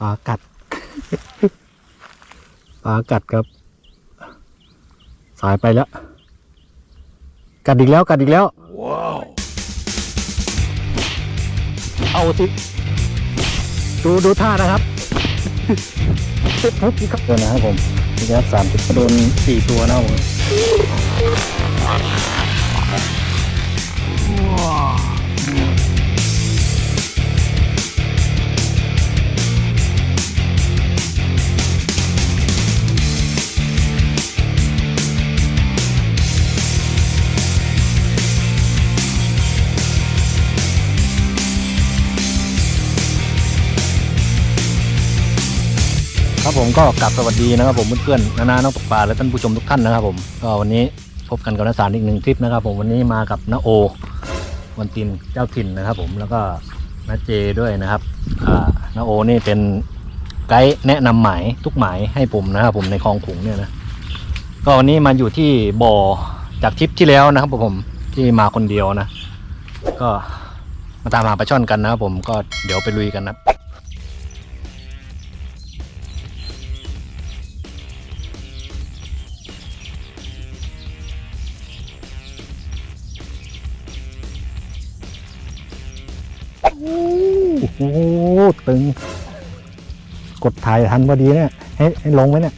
หึปลากัด ปลากัดครับ สายไปแล้ว กัดอีกแล้วกัดอีกแล้วเอาสิ ดูดูท่านะครับปุ๊บปุ๊บนี่ครับเดี๋ยวนะครับผมนี่ครับสามสิบโดนสี่ตัวนะครับผม ครับผมก็กลับสวัสดีนะครับผมเพื่อนๆนานาน้องตกปลาและท่านผู้ชมทุกท่านนะครับผมก็วันนี้พบกันกับนักสารอีกหนึ่งทริปนะครับผมวันนี้มากับนาโอวันตินเจ้าถิ่นนะครับ ผมแล้วก็นาเจด้วยนะครับอ่านโอนี่เป็นไกด์แนะนำหมายทุกหมายให้ผมนะครับผมในคลองขุงเนี่ยนะก็วันนี้มาอยู่ที่บ่อจากทริปที่แล้วนะครับผมที่มาคนเดียวนะ ก็มาตามหาปลาช่อนกันนะครับผมก็เดี๋ยวไปลุยกันนะ โอ้โหตึง กดถ่ายทันพอดีเนี่ยให้ให้ลงไว้เนี่ย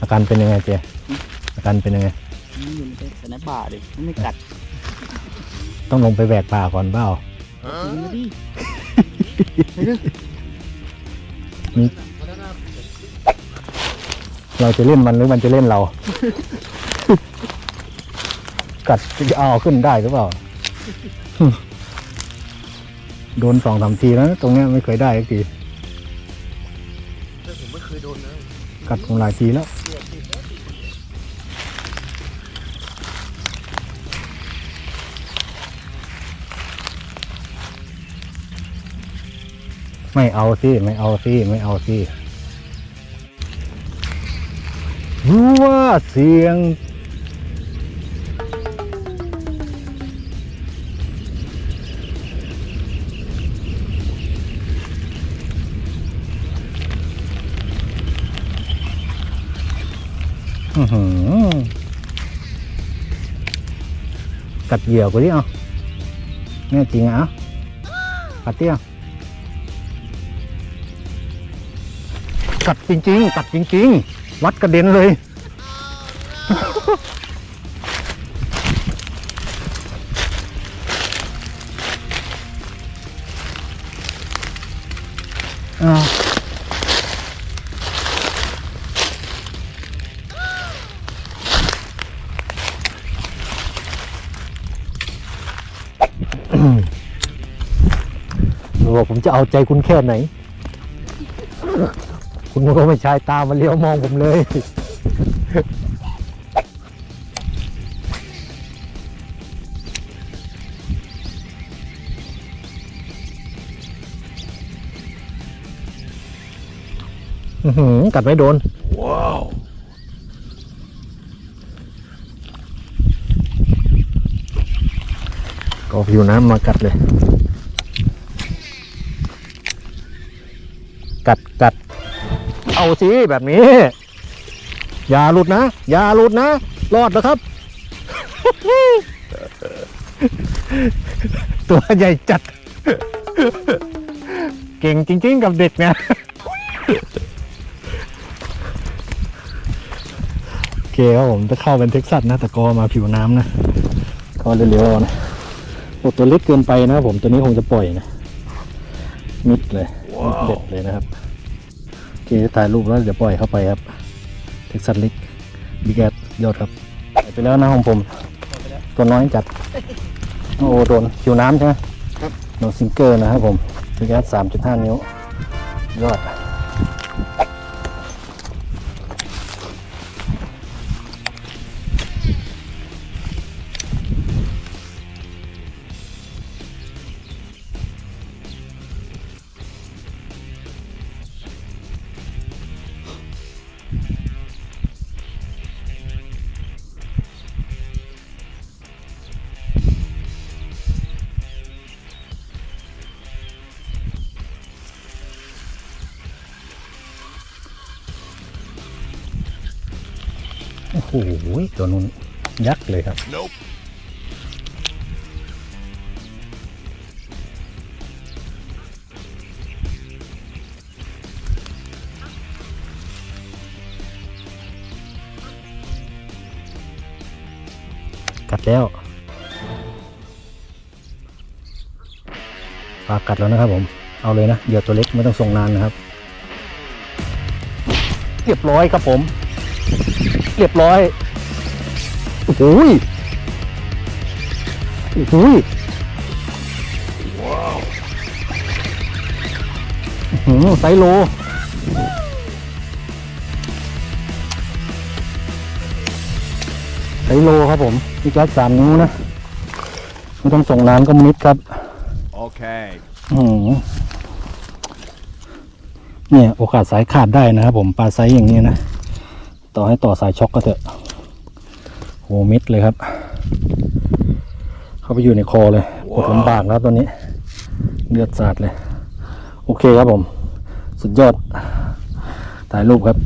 อาการเป็นยังไงเจอาการเป็นยังไงนี่อยู่ในสนามบ่าดิมันไม่กัดต้องลงไปแบกป่าก่อนเปล่ากินมาดิเราจะเล่นมันหรือมันจะเล่นเรา กัดจะเอาขึ้นได้หรือเปล่า โดนสองสามทีแล้วนะตรงเนี้ยไม่เคยได้สักทีแต่ผมไม่เคยโดนนะกัดผมหลายทีแล้ว ไม่เอาสิไม่เอาสิไม่เอาสิรู้ว่าเสียง อื้อหือกัดเหยื่อกูดิเอาแน่จริงอะเอากัดเตี้ยกัดจริงๆ กัดจริงๆ วัดกระเด็นเลย อ้าว ดูว่าผมจะเอาใจคุณแค่ไหน คุณก็ไม่ใชายตามาเลี้ยวมองผมเลยอื้อหือกัดไม่โดน ว้าว ก็ผิวน้ำมากัดเลย เอาสิแบบนี้ อย่าหลุดนะ อย่าหลุดนะ รอดนะครับ ตัวใหญ่จัด เก่งจริง ๆ กับเด็กเนี่ยโอเคครับผมจะเข้าเป็นเท็กซัสนะ แต่ก็มาผิวน้ำนะ ก็เร็วๆนะโอ้ตัวเล็กเกินไปนะครับผมตัวนี้คงจะปล่อยนะ มิดเลยมิดเด็ดเลยนะครับ โอเคถ่ายรูปแล้วเดี๋ยวปล่อยเข้าไปครับเท็กซัสเล็กบิ๊กแอดยอดครับปล่อยไปแล้วนะของผม ตัวน้อยจัด โอ้โดนคิวน้ำใช่ไหมครับโดนซิงเกอร์นะครับผมบิ๊กแอดสามจุดห้านิ้วยอด โอ้โหตัวนู้นยักษ์เลยครับ กัดแล้วปลากัดแล้วนะครับผม เอาเลยนะเหยื่อตัวเล็กไม่ต้องส่งนานนะครับ เรียบร้อยครับผม เรียบร้อยโอ้โหยโอ้โหยอื้อหือไซส์โล ไซส์โลครับผมนี่แก๊สสามนิ้วนะ ไม่ต้องส่งน้ำก็มิดครับ Okay. อืมเนี่ย โอกาสสายขาดได้นะครับผม ปลาไซส์อย่างนี้นะ ต่อให้ต่อสายช็อกก็เถอะโหมิดเลยครับ เข้าไปอยู่ในคอเลยปวดลำบากแล้วตอนนี้ เลือดสาดเลย โอเคครับผม สุดยอดถ่ายรูปครับ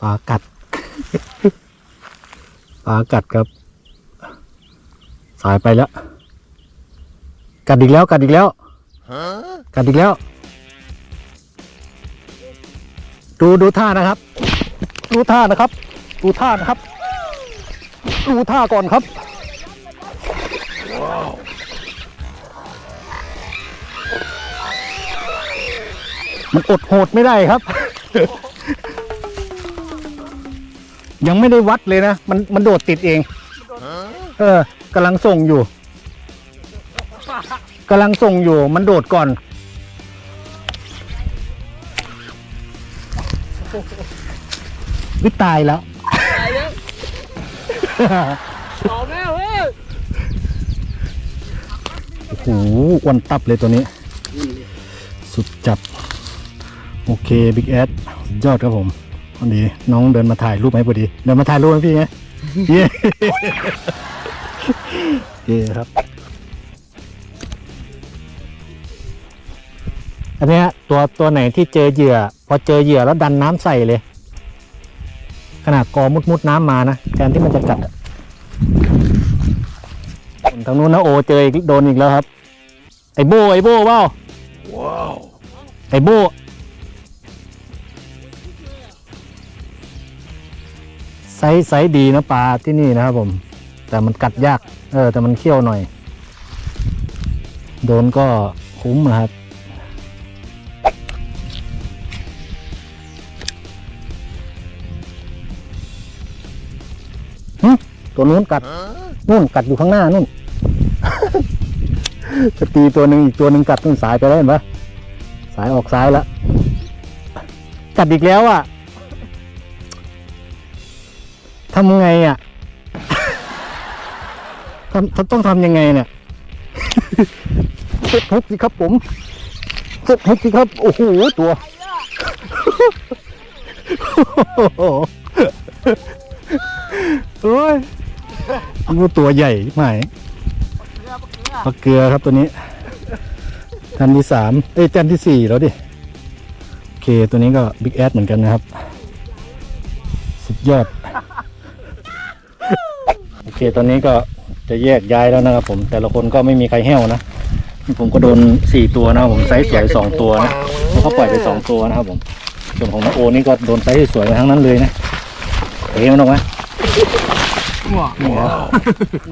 ปลากัด ปลากัดครับ สายไปแล้ว กัดอีกแล้ว กัดอีกแล้วกัดอีกแล้ว ดูดูท่านะครับ ดูท่านะครับ ดูท่านะครับ ดูท่าก่อนครับ มันอดโหดไม่ได้ครับ ยังไม่ได้วัดเลยนะ มันมันโดดติดเอง เออกำลังส่งอยู่กำลังส่งอยู่มันโดดก่อน วิตายแล้วตายแล้วต่อแม่เว้ยโอ้โหอ้วนตับเลยตัวนี้ สุดจับ โอเคบิ๊กแอดสุดยอดครับผมพอดีน้องเดินมาถ่ายรูปให้พอดี เดินมาถ่ายรูปให้พี่ไงเย้เย้ครับอันเนี้ยตัวตัวไหนที่เจอเหยื่อ พอเจอเหยื่อแล้วดันน้ำใส่เลย ขนาดกอมุดมุดๆน้ำมานะแทนที่มันจะกัดอะทางนู้นนะโอเจออีกโดนอีกแล้วครับ ไอ้โบไอ้โบเปล่า Wow. ไอ้โบ ไซส์ไซส์ดีนะปลาที่นี่นะครับผม แต่มันกัดยาก เออ แต่มันเขี้ยวหน่อย โดนก็คุ้มนะครับหึตัวนู้นกัดนู่นกัดอยู่ข้างหน้านู่นจะตีตัวหนึ่งอีกตัวหนึ่งกัดต้นสายไปแล้วเห็นปะสายออกซ้ายแล้วกัดอีกแล้วอะ ทำไงอะทำทำต้องทำยังไงเนี่ยเซ็ตฮุกสิครับผมเซ็ตฮุกสิครับ โอ้โห ตัว โอ้ยมันตัวใหญ่ไหมปลาเกลือครับตัวนี้ทันที่สามเอ้ยจันที่สี่แล้วดิ โอเค ตัวนี้ก็บิ๊กแอดเหมือนกันนะครับ สุดยอดโอ เคตอนนี้ก็จะแยกย้ายแล้วนะครับ ผมแต่ละคนก็ไม่มีใครแห้วนะนี่ผมก็โดนสี่ตัวนะครับผมไซส์สวยสองตัวนะแล้วก็ปล่อยไปสองตัวนะครับผมส่วนของน้องโอนี่ก็โดนไซส์สวยมาทั้งนั้นเลยนะเฮ้ยมันออกไหมนี่ครับ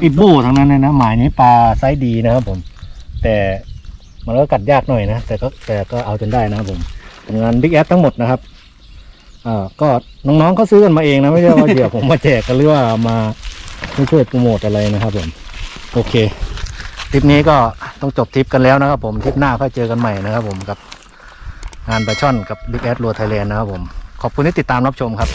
ปิดโบทั้งนั้นเลยนะหมายนี้ปลาไซส์ดีนะครับผม แต่มันก็กัดยากหน่อยนะแต่ก็แต่ก็เอาจนได้นะครับผมผลงานบิ๊กแอดทั้งหมดนะครับอ่าก็น้องๆเขาซื้อกันมาเองนะไม่ใช่ว่าเดี๋ยวผมมาแจกกันหรือว่ามา ไม่ช่วยโปรโมทอะไรนะครับผม โอเคทริปนี้ก็ต้องจบทริปกันแล้วนะครับผมทริปหน้าค่อยเจอกันใหม่นะครับผมกับงานปลาช่อนกับบิ๊กแอดรัวไทยแลนด์นะครับผม ขอบคุณที่ติดตามรับชมครับ